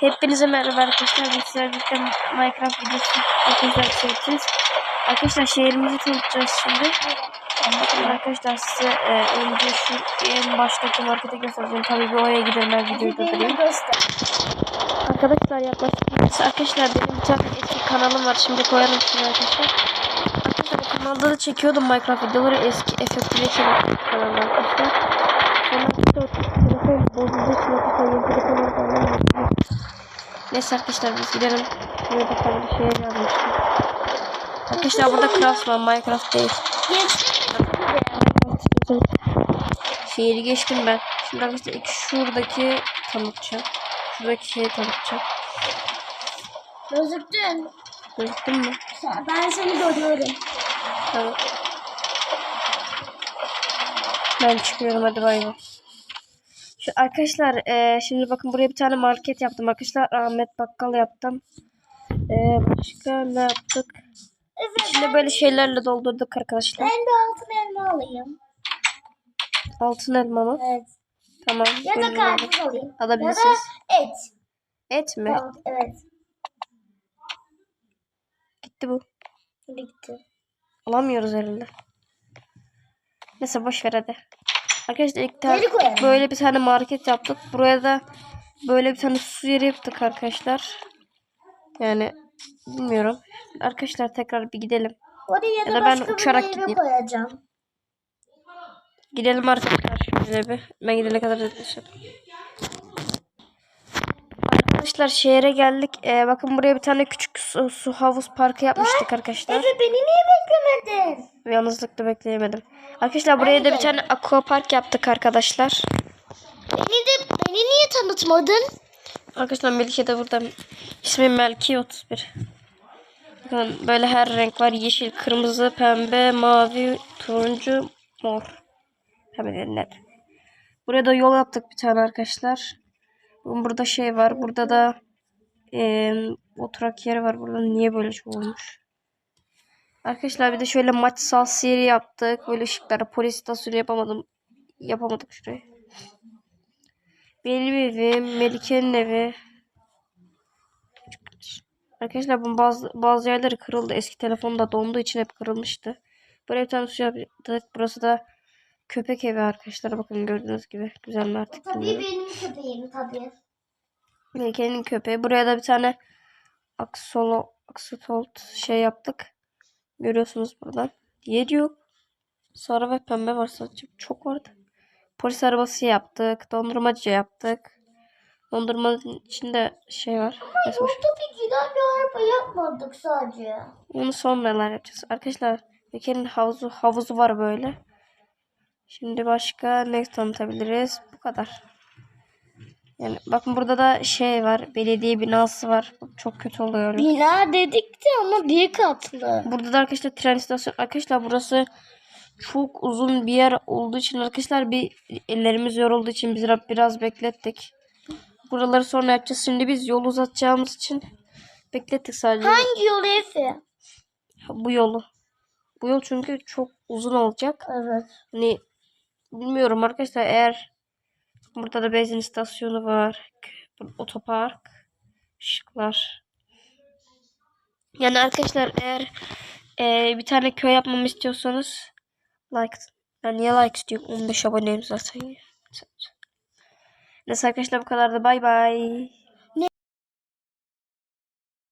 Hepinize merhaba arkadaşlar. Biz sizlerle birlikte Minecraft videosu arkadaşlar çekeceğiz. Arkadaşlar şehrimizi tanıtacağız şimdi. Bakın arkadaşlar size e, önce şu en baştaki markete göstereceğim. Tabii bir oraya gidelim ben videoyu da durayım. Arkadaşlar yaklaşık arkadaşlar benim bir tane eski kanalım var. Şimdi koyarım size arkadaşlar. Arkadaşlar kanalda da çekiyordum Minecraft videoları eski FFP'li kanalı arkadaşlar. Sonra işte telefon bozulduğu için arkadaşlar yeni telefon aldım. Neyse arkadaşlar biz gidelim. Şuraya bakalım bir şey yazmıştım. Arkadaşlar burada craft var Minecraft değil. Şehri geçtim ben. Şimdi arkadaşlar şuradaki tanıtacağım. Şuradaki şeyi tanıtacağım. Gözüktün. Gözüktün mü? Ben seni görüyorum. Tamam. Ben çıkıyorum hadi bay bay. Şu arkadaşlar e, şimdi bakın buraya bir tane market yaptım arkadaşlar. Ahmet Bakkal yaptım. E, başka ne yaptık? Evet. Şimdi böyle şeylerle doldurduk arkadaşlar. Ben de altın elma alayım. Altın elma mı? Evet. Tamam. Ya da karpuz alayım. Ya Alabilirsiniz. da et. Et mi? Tamam, evet. Gitti bu. Bitti. Alamıyoruz elinde. Neyse boş ver hadi. Arkadaşlar ilk, ta- böyle bir tane market yaptık. Buraya da böyle bir tane su yeri yaptık arkadaşlar. Yani bilmiyorum. Arkadaşlar tekrar bir gidelim. Oraya ya da, da ben uçarak gideyim. koyacağım. Gidelim arkadaşlar şöyle bir. Ben gidene kadar arkadaşlar. Arkadaşlar şehre geldik. Ee, bakın buraya bir tane küçük su, su havuz parkı yapmıştık arkadaşlar. Efe beni niye beklemedin? Yalnızlıkla bekleyemedim. Arkadaşlar buraya da bir tane aqua park yaptık arkadaşlar. Beni de beni niye tanıtmadın? Arkadaşlar Melike de burada. İsmi Melki 31. Bakın böyle her renk var. Yeşil, kırmızı, pembe, mavi, turuncu, mor. Pembe net. Buraya da yol yaptık bir tane arkadaşlar. Burada şey var. Burada da eee oturak yeri var. Burada niye böyle olmuş? Arkadaşlar bir de şöyle maç sahası yeri yaptık. Böyle ışıklara polis istasyonu yapamadım. Yapamadık şurayı. Benim evim, Melike'nin evi. Arkadaşlar bunun bazı, bazı yerleri kırıldı. Eski telefonda donduğu için hep kırılmıştı. Buraya bir tane su yaptık. Burası da köpek evi arkadaşlar. Bakın gördüğünüz gibi. Güzel mi artık Tabii bilmiyorum. benim köpeğim tabii. Melike'nin köpeği. Buraya da bir tane aksolo, aksotolt şey yaptık. Görüyorsunuz buradan. Diğeri yok. Sarı ve pembe var sadece. Çok vardı. Polis arabası yaptık. Dondurmacı yaptık. Dondurmanın içinde şey var. Tabii güzel bir araba yapmadık sadece. Onu sonralar yapacağız. Arkadaşlar Meke'nin havuzu, havuzu var böyle. Şimdi başka ne tanıtabiliriz? Bu kadar. Yani bakın burada da şey var. Belediye binası var. Çok kötü oluyor. öyle. Bina dedik de ama bir katlı. Burada da arkadaşlar tren istasyonu. Arkadaşlar burası çok uzun bir yer olduğu için arkadaşlar bir ellerimiz yorulduğu için biz biraz, beklettik. Buraları sonra yapacağız. Şimdi biz yol uzatacağımız için beklettik sadece. Hangi yol Efe? Bu yolu. Bu yol çünkü çok uzun olacak. Evet. Hani bilmiyorum arkadaşlar eğer burada da benzin istasyonu var. Otopark. ışıklar. Yani arkadaşlar eğer e, bir tane köy yapmamı istiyorsanız like. Ben niye like istiyorum? 15 aboneyim zaten. Neyse arkadaşlar bu kadar da bay bay.